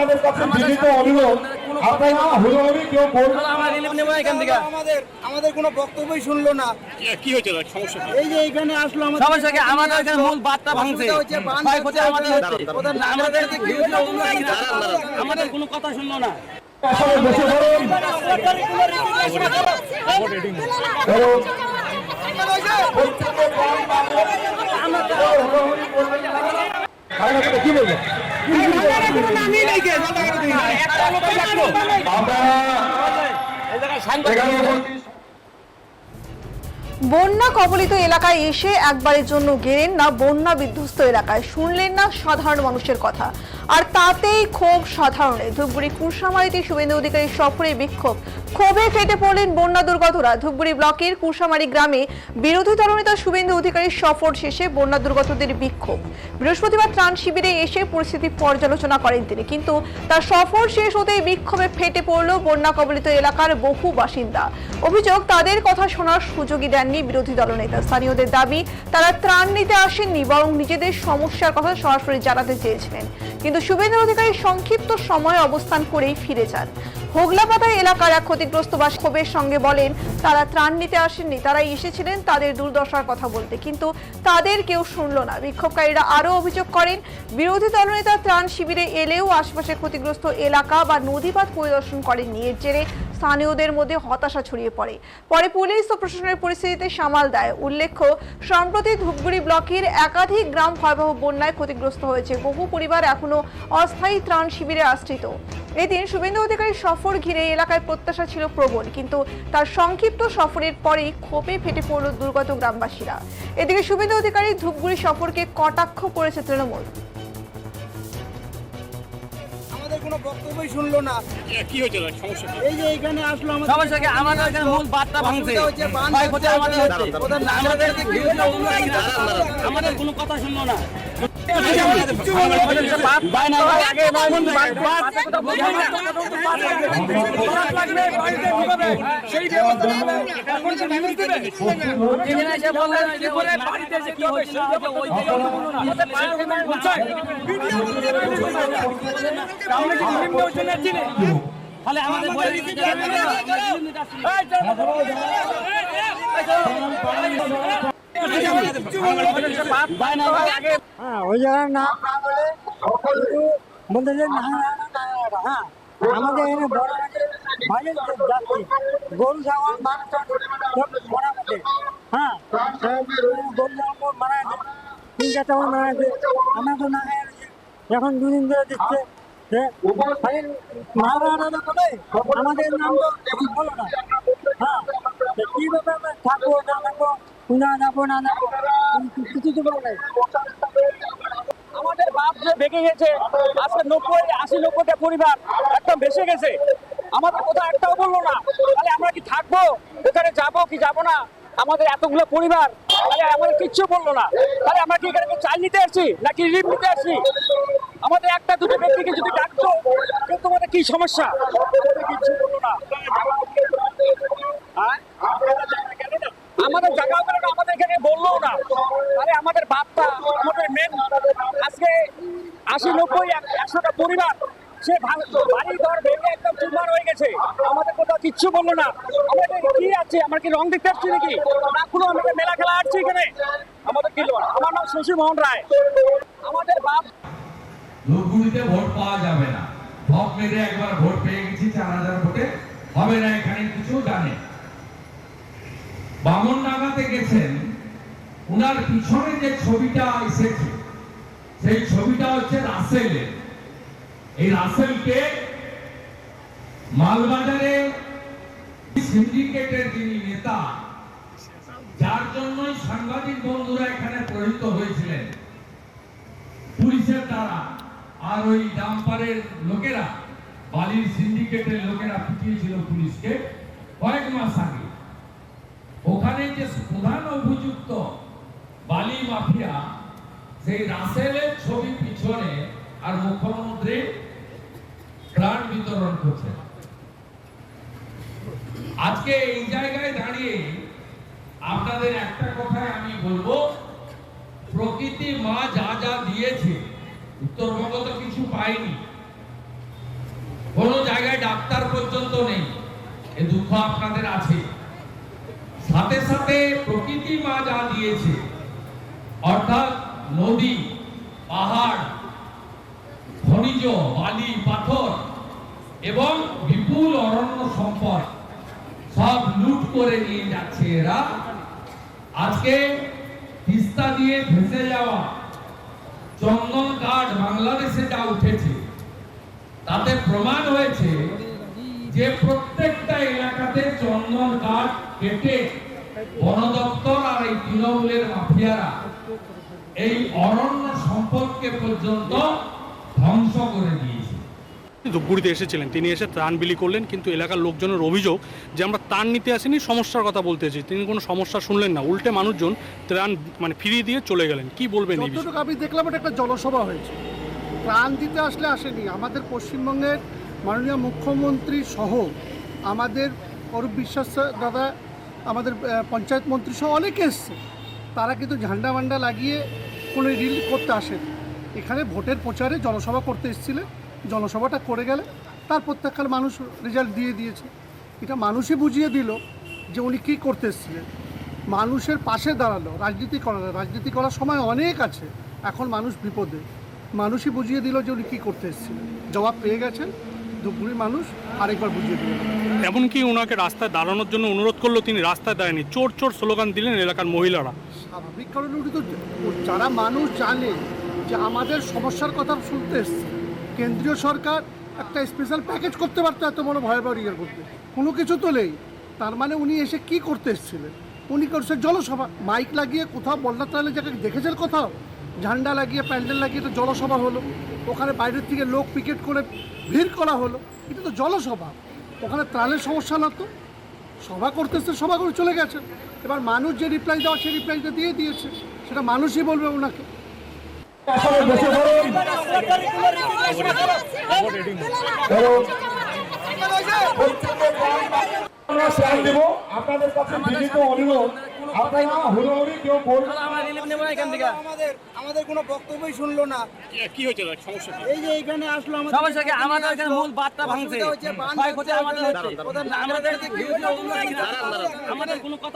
আপনাদের কাছে বিনীত অনুরোধ আপনারা হুড়োহুড়ি কেউ বলবেন? আমাদের আমাদের কোনো বক্তব্যই শুনলো না। কি হয়েছিল সমস্যা এই যে এখানে আসলো আমাদের সমস্যা কি? আমাদের এখানে মূল বার্তা ভাঙছে। ক্ষয়ক্ষতি আমাদের হচ্ছে। ওদের না, আমাদের। আমাদের কোনো কথা শুনলো না। আসলে বসে পড়ুন কি বলবেন বন্যা কবলিত এলাকায় এসে একবারের জন্য গেলেন না, বন্যা বিধ্বস্ত এলাকায়। শুনলেন না সাধারণ মানুষের কথা। আর তাতেই ক্ষোভ সাধারণের ধূপগুড়ি কুরসামারিতে শুভেন্দু অধিকারীর সফরে বিক্ষোভ। ক্ষোভে ফেটে পড়লেন বন্যা দুর্গতরা। ধূপগুড়ি ব্লকের কুরসামারি গ্রামে বিরোধী দলনেতা শুভেন্দু অধিকারীর সফর শেষে বন্যা দুর্গতদের বিক্ষোভ। বৃহস্পতিবার ত্রাণ শিবিরে এসে পরিস্থিতি পর্যালোচনা করেন তিনি। কিন্তু তার সফর শেষ হতেই বিক্ষোভে ফেটে পড়ল বন্যা কবলিত এলাকার বহু বাসিন্দা। অভিযোগ, তাদের কথা শোনার সুযোগই দেননি বিরোধী দলনেতা। স্থানীয়দের দাবি, তারা ত্রাণ নিতে আসেননি, বরং নিজেদের সমস্যার কথা সরাসরি জানাতে চেয়েছিলেন। কিন্তু শুভেন্দু অধিকারী সংক্ষিপ্ত সময় অবস্থান করেই ফিরে যান। হোগলাপাতা এলাকার এক ক্ষতিগ্রস্ত বাস ক্ষোভের সঙ্গে বলেন, তারা ত্রাণ নিতে আসেননি তারা এসেছিলেন তাদের দুর্দশার কথা বলতে। কিন্তু তাদের কেউ শুনল না। বিক্ষোভকারীরা আরও অভিযোগ করেন, বিরোধী দলনেতা ত্রাণ শিবিরে এলেও আশপাশে ক্ষতিগ্রস্ত এলাকা বা নদীপাত পরিদর্শন করেননি। এর জেরে স্থানীয়দের মধ্যে হতাশা ছড়িয়ে পড়ে। পরে পুলিশ ও প্রশাসনের পরিস্থিতিতে সামাল দেয়। উল্লেখ্য সম্প্রতি ধূপগুড়ি ব্লকের একাধিক গ্রাম ভয়াবহ বন্যায় ক্ষতিগ্রস্ত হয়েছে। বহু পরিবার এখনও অস্থায়ী ত্রাণ শিবিরে আশ্রিত। এদিন শুভেন্দু অধিকারী সফর ঘিরে এলাকায় প্রত্যাশা ছিল প্রবল, কিন্তু তার সংক্ষিপ্ত সফরের পরেই ক্ষোভে ফেটে পড়ল দুর্গত গ্রামবাসীরা। এদিকে শুভেন্দু অধিকারী ধূপগুড়ি সফরকে কটাক্ষ করেছে তৃণমূল। বক্তব্যই শুনলো না কি হয়েছিল সমস্যা এই যে এখানে আসলো আমাদের সমস্যা কি আমাদের এখানে মূল বার্তা ভাঙছে ক্ষয়ক্ষতি আমাদের হচ্ছে ওদের না, আমাদের কোনো কথা শুনলো না কি হ্যাঁ বলতে হ্যাঁ আমাদের এখানে বড় গরু ছাগল হ্যাঁ মারা গেছে আমরা তো এখন দুদিন ধরে দিচ্ছে মারা আলাদা করে আমাদের নাম তো না হ্যাঁ থাকব না থাকব না যাব না নাই আমাদের বাপ যে বেঁকে গেছে আজকে নব্বই আশি নব্বইটা পরিবার একদম ভেসে গেছে আমাদের কোথাও একটাও বলল না তাহলে আমরা কি থাকব ওখানে যাব কি যাব না আমাদের এতগুলো পরিবার তাহলে আমাদের কিচ্ছু বলল না তাহলে আমরা কি এখানে চাল নিতে আসছি নাকি রিপ নিতে আসছি আমাদের একটা দুটো ব্যক্তিকে যদি ডাকতো তোমাদের কি সমস্যা? কিচ্ছু বলল না? হ্যাঁ? আমাদের জায়গাও গেল না, আমাদের এখানে বলল না। আরে, আমাদের বাপটা, আমাদের মেন আজকে আশি নব্বই এক- একশোটা পরিবার, সে বাড়ি ঘর ভেঙে একদম চুরমার হয়ে গেছে। আমাদের কোথাও কিচ্ছু বলল না। আমাদের কি আছে? আমার কি রং দেখতে আসছি নাকি? না, কোনো আমাদের মেলা খেলা আসছি এখানে? আমাদের কি আমার নাম শশী মোহন রায়। আমাদের বাপ ধূপগুড়িতে ভোট পাওয়া যাবে না। ভোট মেরে একবার ভোট পেয়ে গেছি, চার হাজার ভোটে। হবে না এখানে কিছু জানে। বামন নাগাতে গেছেন, উনার পিছনে যে ছবিটা এসেছে, সেই ছবিটা হচ্ছে রাসেলের। এই রাসেলকে মালবাজারে সিন্ডিকেটের যিনি নেতা, যার জন্যই সাংবাদিক বন্ধুরা এখানে প্রহিত হয়েছিলেন। পুলিশের দ্বারা আর ওই ডাম্পারের লোকেরা, বালির সিন্ডিকেটের লোকেরা পিটিয়েছিল পুলিশকে কয়েক মাস আগে। ওখানে যে প্রধান অভিযুক্ত বালি মাফিয়া, সেই রাসেলের ছবি পিছনে আর মুখ্যমন্ত্রী প্রাণ বিতরণ করছেন আজকে এই জায়গায় দাঁড়িয়ে আপনাদের একটা কথাই আমি বলব, প্রকৃতি মা যা যা দিয়েছে উত্তরবঙ্গ তো কিছু পায়নি ডাক্তার পর্যন্ত নেই। এ দুঃখ আপনাদের আছে। সাথে সাথে প্রকৃতি মা যা দিয়েছে। অর্থাৎ নদী, পাহাড়, খনিজ, বালি, পাথর এবং বিপুল অরণ্য সম্পদ সব লুট করে নিয়ে যাচ্ছে এরা। আজকে তিস্তা দিয়ে ভেসে যাওয়া চন্দন কাঠ বাংলাদেশে যা উঠেছে, তাতে প্রমাণ হয়েছে যে প্রত্যেকটা এলাকাতে চন্দন কাঠ কেটে বন দপ্তর আর এই তৃণমূলের মাফিয়ারা এই অরণ্য সম্পদকে পর্যন্ত ধূপগুড়িতে এসেছিলেন। তিনি এসে ত্রাণ বিলি করলেন কিন্তু এলাকার লোকজনের অভিযোগ যে আমরা ত্রাণ নিতে আসিনি সমস্যার কথা বলতে এসেছি। তিনি কোনো সমস্যা শুনলেন না। উল্টে মানুষজন ত্রাণ মানে ফিরিয়ে দিয়ে চলে গেলেন। কি বলবেন আমি দেখলাম এটা একটা জনসভা হয়েছে। ত্রাণ দিতে আসলে আসেনি। আমাদের পশ্চিমবঙ্গের মাননীয় মুখ্যমন্ত্রী সহ আমাদের অরূপ বিশ্বাস দাদা আমাদের পঞ্চায়েত মন্ত্রী সহ অনেকে এসছে। তারা কিন্তু ঝান্ডা মান্ডা লাগিয়ে কোনো রিল করতে আসেনি। এখানে ভোটের প্রচারে জনসভা করতে এসেছিলেন। জনসভাটা করে গেলে তার প্রত্যেককার মানুষ রেজাল্ট দিয়ে দিয়েছে। এটা মানুষই বুঝিয়ে দিল যে উনি কী করতে এসেছিলেন। মানুষের পাশে দাঁড়াল রাজনীতি করালো। রাজনীতি করার সময় অনেক আছে এখন মানুষ বিপদে। মানুষই বুঝিয়ে দিল যে উনি কী করতে এসেছিলেন। জবাব পেয়ে গেছেন ধূপগুড়ির মানুষ আরেকবার বুঝিয়ে দিল। এমনকি ওনাকে রাস্তায় দাঁড়ানোর জন্য অনুরোধ করল তিনি রাস্তায় দাঁড়ায়নি চোর চোর স্লোগান দিলেন এলাকার মহিলারা। স্বাভাবিক কারণে উনি তো যারা মানুষ জানে যে আমাদের সমস্যার কথা শুনতে এসছে কেন্দ্রীয় সরকার একটা স্পেশাল প্যাকেজ করতে পারতো এত বড় ভয়াবহ ইয়ে করতে। কোনো কিছু তো নেই। তার মানে উনি এসে কি করতে এসেছিলেন? উনি করছে জলসভা। মাইক লাগিয়ে কোথাও বন্যা ত্রাণের জায়গায় দেখেছেন কোথাও? ঝান্ডা লাগিয়ে, প্যান্ডেল লাগিয়ে তো জলসভা হলো। ওখানে বাইরের থেকে লোক পিকেট করে ভিড় করা হলো। এটা তো জলসভা। ওখানে ত্রাণের সমস্যা না তো। সভা করতেছে সভা করে চলে গেছে। এবার মানুষ যে রিপ্লাই দেওয়া সেই রিপ্লাইটা দিয়ে দিয়েছে। সেটা মানুষই বলবে ওনাকে আসলে বসে পড়ুন এবং আমরা ত্রাণ দেব। আপনাদের কাছে বিনীত অনুরোধ আপনারা হুড়োহুড়ি কেউ বলবেন না। আমরা রিলিফ নেব না এখান থেকে আমাদের আমাদের কোনো বক্তব্যই শুনলো না। কি হয়েছিল? সমস্যা এই যে এখানে আসলো আমাদের সমস্যা কি আমাদের এখানে মূল ভাঙছে। আমাদের কোনো কথা